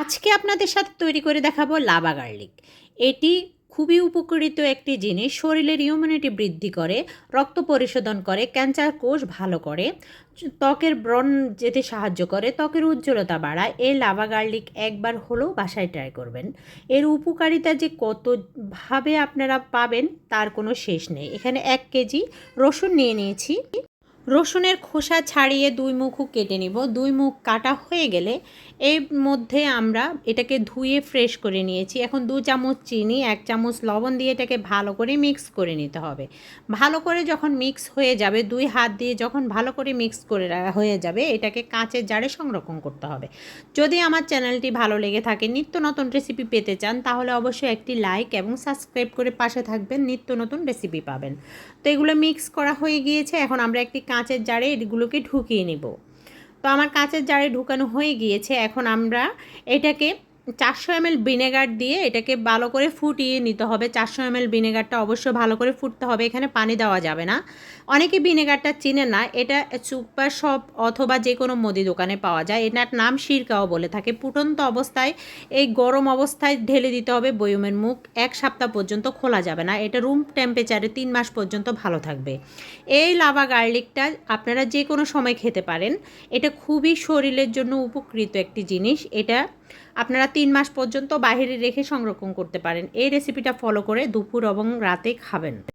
আজকে আপনাদের সাথে তৈরি করে দেখাবো লাভা গার্লিক। এটি খুবই উপকৃত একটি জিনিস। শরীরের ইমিউনিটি বৃদ্ধি করে, রক্ত পরিশোধন করে ক্যান্সার কোষ ভালো করে, ত্বকের ব্রণ যেতে সাহায্য করে, ত্বকের উজ্জ্বলতা বাড়ায়। এই লাভা গার্লিক একবার হলেও বাসায় ট্রাই করবেন। এর উপকারিতা যে কতভাবে আপনারা পাবেন তার কোনো শেষ নেই। এখানে এক কেজি রসুন নিয়ে নিয়েছি। রসুনের খোসা ছাড়িয়ে দুই মুখও কেটে নিব। দুই মুখ কাটা হয়ে গেলে এর মধ্যে আমরা এটাকে ধুয়ে ফ্রেশ করে নিয়েছি। এখন দু চামচ চিনি, এক চামচ লবণ দিয়ে এটাকে ভালো করে মিক্স করে নিতে হবে। ভালো করে যখন মিক্স হয়ে যাবে, দুই হাত দিয়ে যখন ভালো করে মিক্স করে হয়ে যাবে, এটাকে কাঁচের জারে সংরক্ষণ করতে হবে। যদি আমার চ্যানেলটি ভালো লেগে থাকে, নিত্য নতুন রেসিপি পেতে চান, তাহলে অবশ্যই একটি লাইক এবং সাবস্ক্রাইব করে পাশে থাকবেন। নিত্য নতুন রেসিপি পাবেন। তো এগুলো মিক্স করা হয়ে গিয়েছে। এখন আমরা একটি কাঁচের জারে এগুলোকে ঢুকিয়ে নেব। তো আমার কাঁচের জারে ঢুকানো হয়ে গিয়েছে। এখন আমরা এটাকে চারশো এমএল ভিনেগার দিয়ে এটাকে ভালো করে ফুটিয়ে নিতে হবে। চারশো এমএল ভিনেগারটা অবশ্যই ভালো করে ফুটতে হবে, এখানে পানি দেওয়া যাবে না। অনেকে ভিনেগারটা চিনে না, এটা সুপার শপ অথবা যে কোনো মুদি দোকানে পাওয়া যায়। এটার নাম সিরকাও বলে থাকে। ফুটন্ত অবস্থায় এই গরম অবস্থায় ঢেলে দিতে হবে বয়মের মুখ। এক সপ্তাহ পর্যন্ত খোলা যাবে না। এটা রুম টেম্পারেচারে তিন মাস পর্যন্ত ভালো থাকবে। এই লাভা গার্লিকটা আপনারা যে কোনো সময় খেতে পারেন। এটা খুবই শরীরের জন্য উপকৃত একটি জিনিস। এটা আপনারা তিন মাস পর্যন্ত বাহিরে রেখে সংরক্ষণ করতে পারেন। এই রেসিপিটা ফলো করে দুপুর এবং রাতে খাবেন।